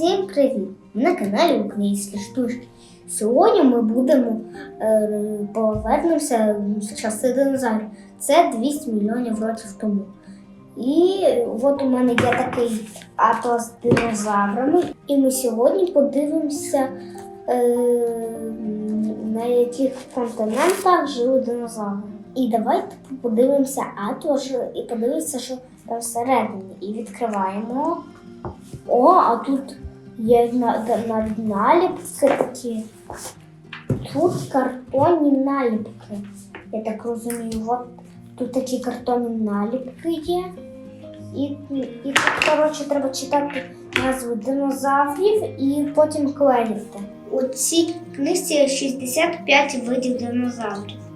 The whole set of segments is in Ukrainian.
Всім привіт! На каналі Українські штучки. Сьогодні ми будемо е, повернемося з часи динозаврів. Це 200 мільйонів років тому. І от у мене є такий атлас з динозаврами. І ми сьогодні подивимося, е, на яких континентах жили динозаври. І давайте подивимося атлас і подивимося, що там всередині. І відкриваємо. О, а тут є на, на, наліпки такі. Тут картонні наліпки. Я так розумію, от тут такі картонні наліпки є. І, і тут, коротше, треба читати назву динозаврів і потім клеїти. У цій книжці 65 видів динозаврів.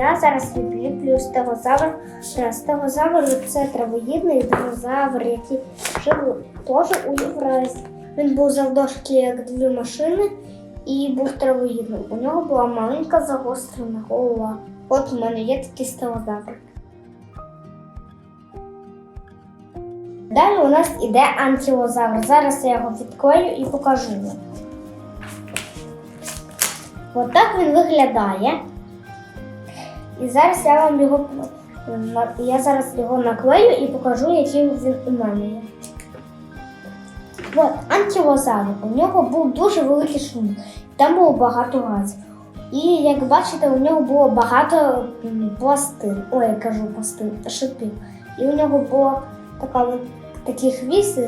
Я зараз відліплю стегозавр. Е, Стегозавр це травоїдний динозавр, який жив теж у Євразії. Він був завдовжки як дві машини і був травоїдним. У нього була маленька загострена голова. От у мене є такий стегозавр. Далі у нас іде анкілозавр. Зараз я його відклею і покажу вам. От він виглядає. І зараз я вам його я зараз його наклею і покажу, який він у мене є. От, анкілозавр. У нього був дуже великий шлунок. Там було багато газів. І як бачите, у нього було багато пластин. Ой, я кажу пластин, шипів. І у нього була така от- такий хвіст,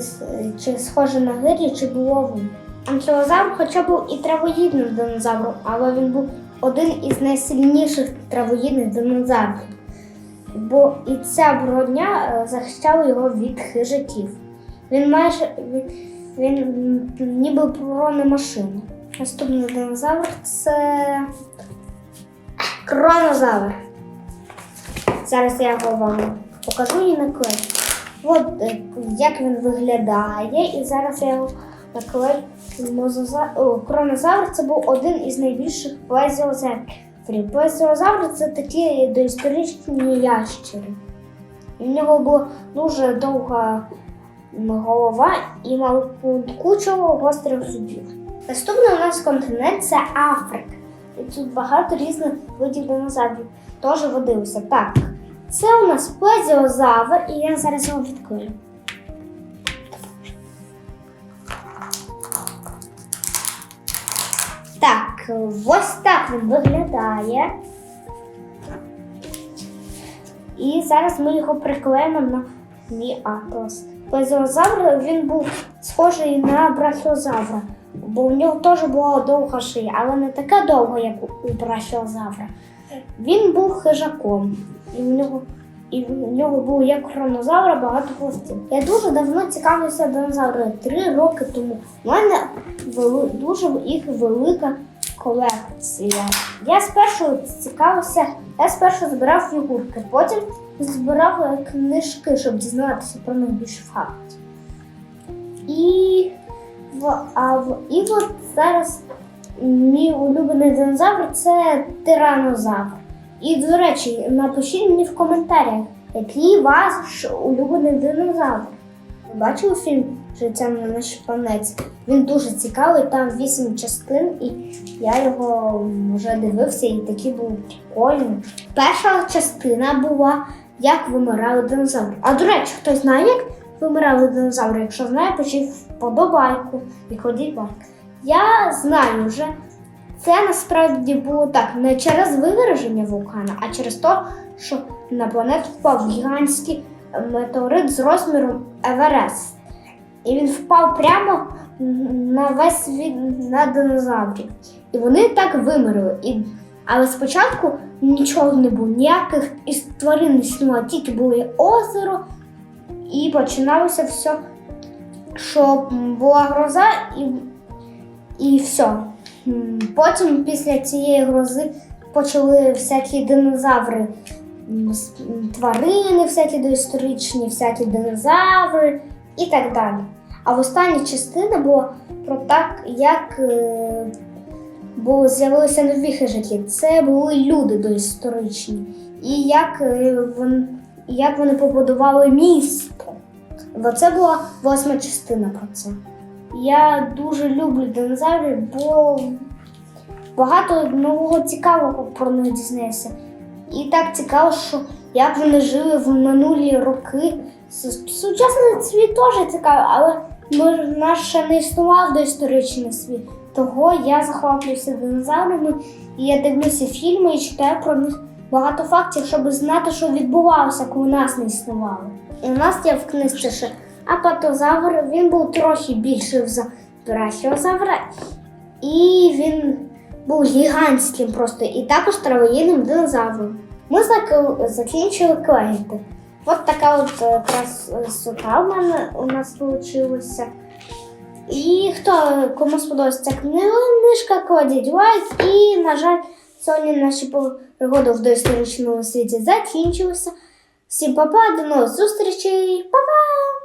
чи схоже на гирі, чи булаву. Анкілозавр, хоча був і травоїдним динозавром, але він був один із найсильніших травоїдних динозаврів. Бо і ця броня е, захищала його від хижаків. Він майже він, він ніби бронемашина. Наступний динозавр це кронозавр. Зараз я його вам покажу і наклею. От е, як він виглядає, і зараз я його О, Кронозавр це був один із найбільших плезіозаврів. Плезіозаври це такі доісторичні ящери. В нього була дуже довга голова і мав кучу гострих зубів. Наступний у нас континент це Африка. І тут багато різних видів динозаврів теж водилося. Так, це у нас плезіозавр, і я зараз його відкрию. Так, ось так він виглядає. І зараз ми його приклеїмо на мій атлас. Плезіозавр він був схожий на брахіозавра, бо у нього теж була довга шия, але не така довга, як у брахіозавра. Він був хижаком, і в нього, і в нього було як хронозавра багато хвостів. Я дуже давно цікавився динозаврами, три роки тому. У мене вели, дуже їх велика колекція. Я спершу цікавився, я спершу збирав фігурки, потім збирав е, книжки, щоб дізнатися про них більше фактів. І, а і от зараз мій улюблений динозавр це тиранозавр. І, до речі, напишіть мені в коментарях, який ваш улюблений динозавр. Ви бачили фільм Життя на нашій планеті? Він дуже цікавий, там вісім частин, і я його вже дивився, і такий був прикольний. Перша частина була як вимирали динозаври. А до речі, хтось знає, як вимирали динозаври? Якщо знає, пишіть вподобайку і ходіть бак. Я знаю вже. Це насправді було так не через виверження вулкана, а через те, що на планету впав гігантський метеорит з розміром Еверест. І він впав прямо на весь світ на динозаврів. І вони так вимерли. І... Але спочатку нічого не було, ніяких із тварин не існувало, тільки було озеро, і починалося все, що була гроза, і, і все. Потім після цієї грози почали всякі динозаври, тварини, всякі доісторичні, всякі динозаври і так далі. А в останній частині було про так, як е, бо з'явилися нові хижаки. Це були люди доісторичні. І як, е, вон, як вони побудували місто. Бо це була восьма частина про це. Я дуже люблю динозаврів, бо багато нового цікавого про них дізнаєшся. І так цікаво, що як вони жили в минулі роки. Сучасний світ теж цікавий, але ми, наш ще не існував доісторичний світ. Того я захоплююся динозаврами, і я дивлюся фільми і читаю про них багато фактів, щоб знати, що відбувалося, коли нас не існувало. І у нас є в книжці ще апатозавр, він був трохи більший за брахіозавра, і він був гігантським просто, і також травоїдним динозавром. Ми закінчили клеїти. От така от е, красота в мене у нас вийшла. І хто кому сподобається книжка, кладіть лайк. І, на жаль, сьогодні наші пригоди в доісторичному світі закінчилися. Всім па-па, до нових зустрічей, па-па!